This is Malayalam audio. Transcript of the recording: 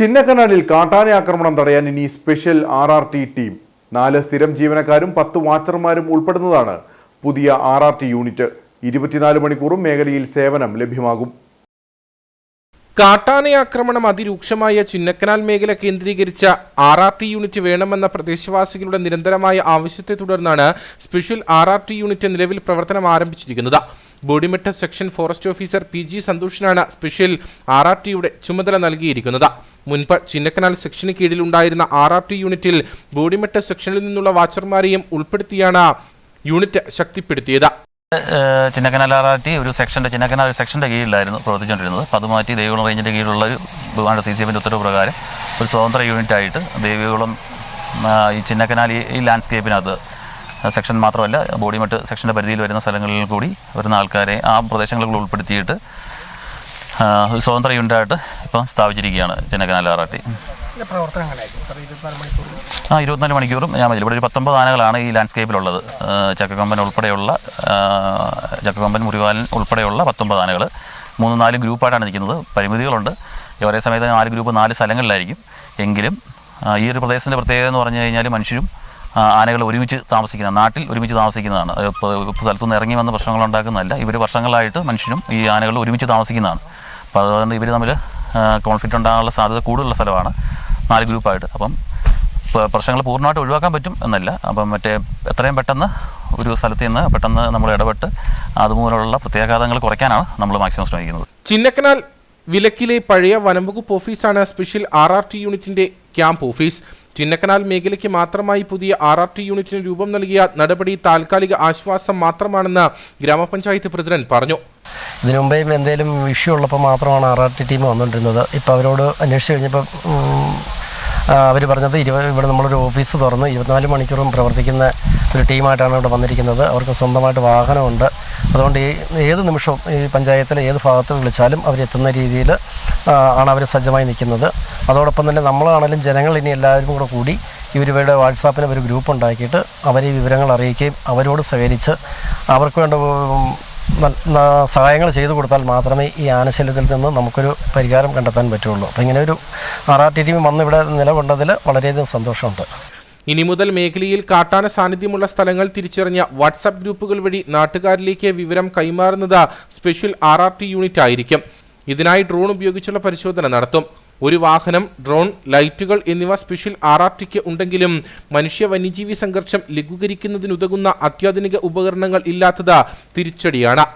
ചിന്നക്കനാലിൽ കാട്ടാന ആക്രമണം തടയാൻ ഇനി special R R T team. നാല് സ്ഥിരം ജീവനക്കാരും പത്ത് വാച്ചർമാരും ഉൾപ്പെടുന്നതാണ് പുതിയ ആർ ആർ ടി യൂണിറ്റ്. ഇരുപത്തിനാല് മണിക്കൂറും മേഖലയിൽ സേവനം ലഭ്യമാകും. കാട്ടാന ആക്രമണം അതിരൂക്ഷമായ ചിന്നക്കനാൽ മേഖല കേന്ദ്രീകരിച്ച ആർ ആർ ടി യൂണിറ്റ് വേണമെന്ന പ്രദേശവാസികളുടെ നിരന്തരമായ ആവശ്യത്തെ തുടർന്നാണ് special R R T unit നിലവിൽ പ്രവർത്തനം ആരംഭിച്ചിരിക്കുന്നത്. Bodimetta section forest officer P G സന്തോഷിനാണ് special R R ടിയുടെ ചുമതല നൽകിയിരിക്കുന്നത്. മുൻപ് ചിന്നക്കനാൽ സെക്ഷന് കീഴിലുണ്ടായിരുന്ന ആർ ആർ ടി യൂണിറ്റിൽ ബോഡിമെട്ട സെക്ഷനിൽ നിന്നുള്ള വാച്ചർമാരെയും ഉൾപ്പെടുത്തിയാണ് യൂണിറ്റ് ശക്തിപ്പെടുത്തിയത്. ചിന്നക്കനാൽ ആർ ആർ ടി ഒരു സെക്ഷന്റെ ചിന്നക്കനാൽ ഒരു സെക്ഷന്റെ കീഴിലായിരുന്നു പ്രവർത്തിച്ചുകൊണ്ടിരുന്നത്. അപ്പോൾ അത് മാറ്റി ദേവികുളം റേഞ്ചിന്റെ കീഴിലുള്ള ഒരു ബഹുമാന സി സി എഫിന്റെ ഉത്തരവ് പ്രകാരം ഒരു സ്വതന്ത്ര യൂണിറ്റായിട്ട് ദേവികുളം ഈ ചിന്നക്കനാൽ ഈ ലാൻഡ്സ്കേപ്പിനകത്ത് സെക്ഷൻ മാത്രമല്ല ബോഡിമെട്ട് സെക്ഷന്റെ പരിധിയിൽ വരുന്ന സ്ഥലങ്ങളിൽ കൂടി വരുന്ന ആൾക്കാരെ ആ പ്രദേശങ്ങളിൽ ഉൾപ്പെടുത്തിയിട്ട് സ്വതന്ത്ര യൂണിറ്റായിട്ട് ഇപ്പം സ്ഥാപിച്ചിരിക്കുകയാണ് ചെന്നക്കനാൽ ആറാട്ടി ആ ഇരുപത്തിനാല് മണിക്കൂറും ഞാൻ മതി ഇവിടെ ഒരു പത്തൊമ്പത് ആനകളാണ് ഈ ലാൻഡ്സ്കേപ്പിലുള്ളത്. ചക്കക്കമ്പൻ ഉൾപ്പെടെയുള്ള ചക്കക്കമ്പൻ മുരുകാലൻ ഉൾപ്പെടെയുള്ള പത്തൊമ്പത് ആനകൾ മൂന്ന് നാല് ഗ്രൂപ്പായിട്ടാണ് നിൽക്കുന്നത്. പരിമിതികളുണ്ട്. ഒരേ സമയത്ത് നാല് ഗ്രൂപ്പ് നാല് സ്ഥലങ്ങളിലായിരിക്കും. എങ്കിലും ഈ ഒരു പ്രദേശത്തിന്റെ പ്രത്യേകത എന്ന് പറഞ്ഞു കഴിഞ്ഞാൽ മനുഷ്യരും ആനകൾ ഒരുമിച്ച് താമസിക്കുന്ന നാട്ടിൽ ഒരുമിച്ച് താമസിക്കുന്നതാണ്. സ്ഥലത്തുനിന്ന് ഇറങ്ങി വന്ന പ്രശ്നങ്ങൾ ഉണ്ടാക്കുന്നതല്ല. ഇവർ വർഷങ്ങളായിട്ട് മനുഷ്യരും ഈ ആനകൾ ഒരുമിച്ച് താമസിക്കുന്നതാണ്. അപ്പോൾ അതുകൊണ്ട് ഇവർ തമ്മിൽ കോൺഫ്ലിക്റ്റ് ഉണ്ടാകാനുള്ള സാധ്യത കൂടുതലുള്ള സ്ഥലമാണ് നാല് ഗ്രൂപ്പായിട്ട്. അപ്പം പ്രശ്നങ്ങൾ പൂർണമായിട്ട് ഒഴിവാക്കാൻ പറ്റും എന്നല്ല. അപ്പം മറ്റേ എത്രയും പെട്ടെന്ന് ഒരു സ്ഥലത്ത് നിന്ന് പെട്ടെന്ന് നമ്മൾ ഇടപെട്ട് അതുമൂലമുള്ള പ്രത്യാഘാതങ്ങൾ കുറയ്ക്കാനാണ് നമ്മൾ മാക്സിമം ശ്രമിക്കുന്നത്. ചിന്നക്കനാൽ വിലക്കിലെ പഴയ വനംവകുപ്പ് ഓഫീസാണ് സ്പെഷ്യൽ ആർ ആർ ടി യൂണിറ്റിന്റെ ക്യാമ്പ് ഓഫീസ്. ചിന്നക്കനാൽ മേഖലയ്ക്ക് മാത്രമായി പുതിയ ആർ ആർ ടി യൂണിറ്റിന് രൂപം നൽകിയ നടപടി താൽക്കാലിക ആശ്വാസം മാത്രമാണെന്ന് ഗ്രാമപഞ്ചായത്ത് പ്രസിഡന്റ് പറഞ്ഞു. ഇതിനു മുമ്പേ എന്തെങ്കിലും ഇഷ്യൂ ഉള്ളപ്പോൾ മാത്രമാണ് ആർ ആർ ടി ടീം വന്നുകൊണ്ടിരുന്നത് ഇപ്പോൾ അവരോട് അന്വേഷിച്ച് കഴിഞ്ഞപ്പോൾ അവർ പറഞ്ഞത് ഇരുപത് ഇവിടെ നമ്മളൊരു ഓഫീസ് തുറന്ന് ഇരുപത്തിനാല് മണിക്കൂറും പ്രവർത്തിക്കുന്ന ഒരു ടീമായിട്ടാണ് ഇവിടെ വന്നിരിക്കുന്നത്. അവർക്ക് സ്വന്തമായിട്ട് വാഹനമുണ്ട്. അതുകൊണ്ട് ഏത് നിമിഷവും ഈ പഞ്ചായത്തിലെ ഏത് ഭാഗത്ത് വിളിച്ചാലും അവരെത്തുന്ന രീതിയിൽ ആണ് അവർ സജ്ജമായി നിൽക്കുന്നത്. അതോടൊപ്പം തന്നെ നമ്മളാണെങ്കിലും ജനങ്ങൾ ഇനി എല്ലാവരും കൂടെ കൂടി ഇവരുടെ വാട്സാപ്പിൽ ഒരു ഗ്രൂപ്പ് ഉണ്ടാക്കിയിട്ട് അവരെ വിവരങ്ങൾ അറിയിക്കുകയും അവരോട് സഹകരിച്ച് അവർക്ക് വേണ്ട സഹായങ്ങൾ ചെയ്തു കൊടുത്താൽ മാത്രമേ ഈ ആനശല്യത്തിൽ നിന്ന് നമുക്കൊരു പരിഹാരം കണ്ടെത്താൻ പറ്റുള്ളൂ. അപ്പോൾ ഇങ്ങനെ ഒരു ആർ ആർ ടി ടീം വന്ന് ഇവിടെ നിലകൊണ്ടതിൽ വളരെയധികം സന്തോഷമുണ്ട്. ഇനി മുതൽ മേഖലയിൽ കാട്ടാന സാന്നിധ്യമുള്ള സ്ഥലങ്ങൾ തിരിച്ചറിഞ്ഞ വാട്സാപ്പ് ഗ്രൂപ്പുകൾ വഴി നാട്ടുകാരിലേക്ക് വിവരം കൈമാറുന്നത് special R R T unit ആയിരിക്കും. ഇതിനായി ഡ്രോൺ ഉപയോഗിച്ചുള്ള പരിശോധന നടത്തും. ഒരു വാഹനം ഡ്രോൺ ലൈറ്റുകൾ എന്നിവ സ്പെഷ്യൽ ആർ ആർ ടിക്ക് ഉണ്ടെങ്കിലും മനുഷ്യ വന്യജീവി സംഘർഷം ലഘൂകരിക്കുന്നതിനുതകുന്ന അത്യാധുനിക ഉപകരണങ്ങൾ ഇല്ലാത്തത് തിരിച്ചടിയാണ്.